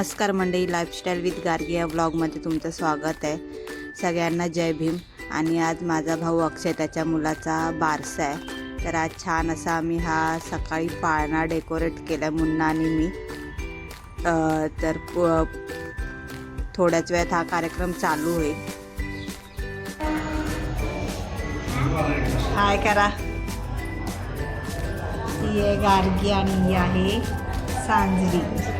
नमस्कार मंडळी lifestyle with Gargi या ब्लॉगमध्ये तुमचं स्वागत आहे. सगळ्यांना जय भीम. आणि आज माझा भाऊ अक्षय त्याच्या मुलाचा बारसा आहे. तर आज छान असा आम्ही हा सकाळी पाळणा डेकोरेट केला मुन्ना आणि मी. तर प- थोड्याच वेळात हा कार्यक्रम चालू होईल. हाय करा ही आहे गार्गी आणि ही आहे सांजरी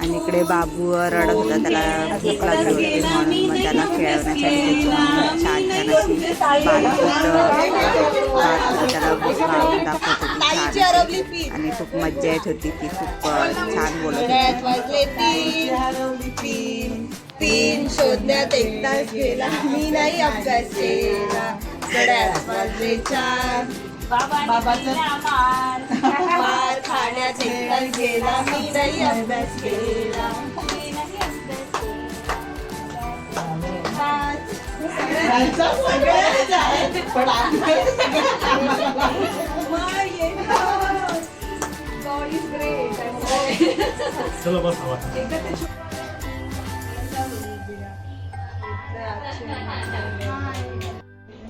आणि इकडे बाबू रडत होता त्याला भूक लागली होती म्हणून मग त्याला खेळवण्यासाठी छान छान अशी त्याला दाखवत होती छान आणि खूप मज्जा येत होती ती खूप छान बोलत होती. तीन तीन शोधण्यात एक तास गेला. मी नाही अभ्यास केला. वाजले चार. बाबाचं. मार तास गेला मी नाही अभ्यास केला. पण. चलो बस हवा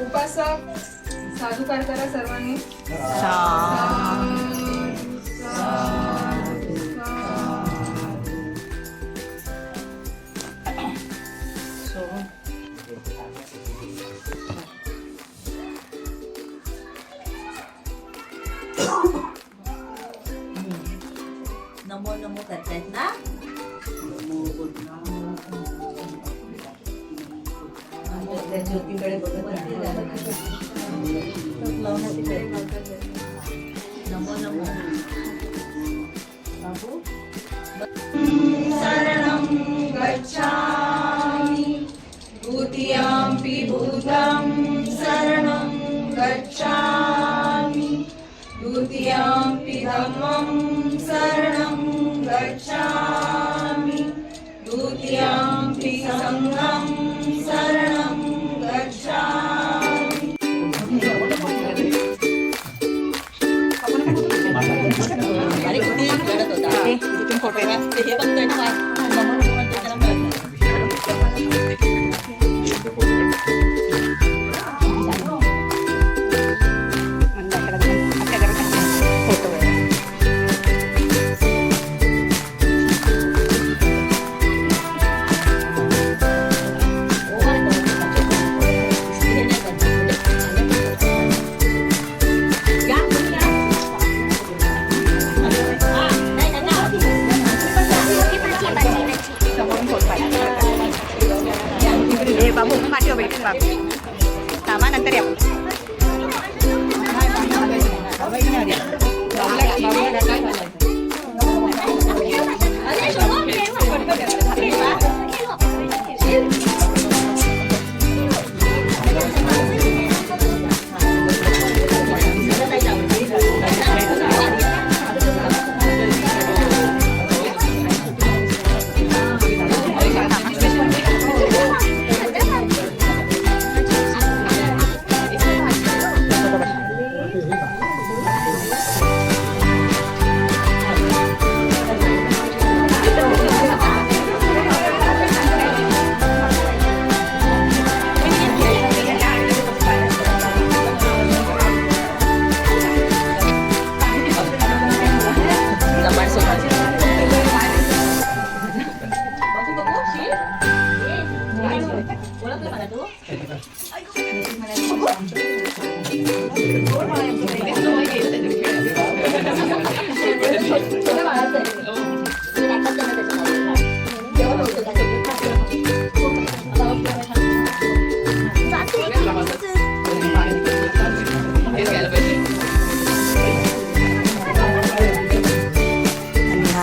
उपासक साधुकार करा सर्वांनी नमो नमो करतायत ना? ज्योतीकडे बघत राहा. नमो नमो शरणं गच्छामि द्वितीयाम्पि भूतं शरणं गच्छामि द्वितीयाम्पि धम्मं กดไปไหมสีต้องเตือนไว้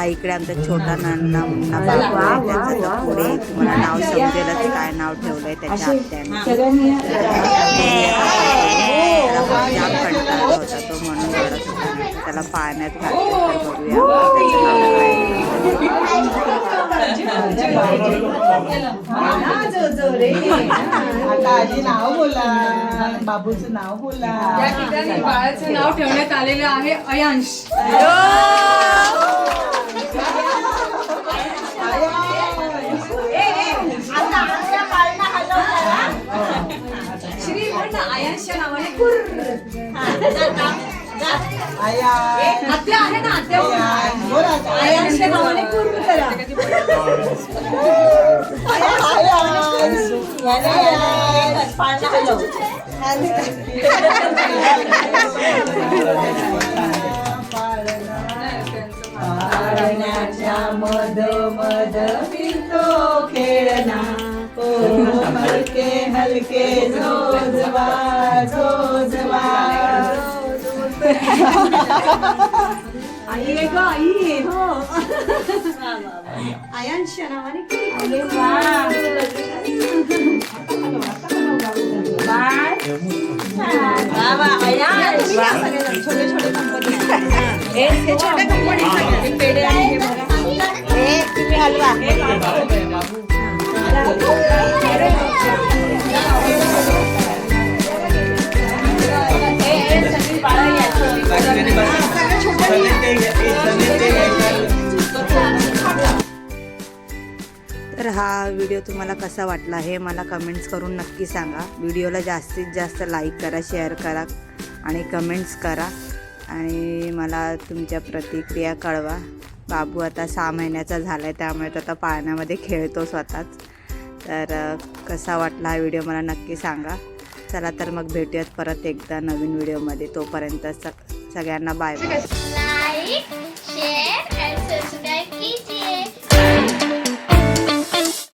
इकडे आमचा छोटा नाना बाबा आहे त्यांचं तर पुढे तुम्हाला नाव समजेलच काय नाव ठेवलंय त्याच्या आत्याने त्याला पाण्यात. आता आजी नाव बोला बाबूचं नाव बोला या ठिकाणी बाळाचं नाव ठेवण्यात आलेलं आहे अयांश श्री म्हण ना, अयांशच्या नावाने कुर्र. आहे ना पाळण्याच्या मध मध फिरतो खेळना ओ हलके हलके झोजवा झोजवा आई आहे ग आई आहे, हो अयांशच्या नावाने तर व्हिडिओ तुम्हाला कसा वाटला हे मला कमेंट्स करून नक्की सांगा. व्हिडिओला जास्तीत जास्त लाईक करा शेअर करा आणि कमेंट्स करा. आणि मला तुमच्या प्रतिक्रिया कळवा. बाबू आता सहा महिन्याचा झाला आहे त्यामुळे तो आता पाळण्यामध्ये खेळतो स्वतःच. तर कसा वाटला हा व्हिडिओ मला नक्की सांगा. चला तर मग भेटूयात परत एकदा नवीन व्हिडिओमध्ये तोपर्यंत सग सगळ्यांना बाय बाय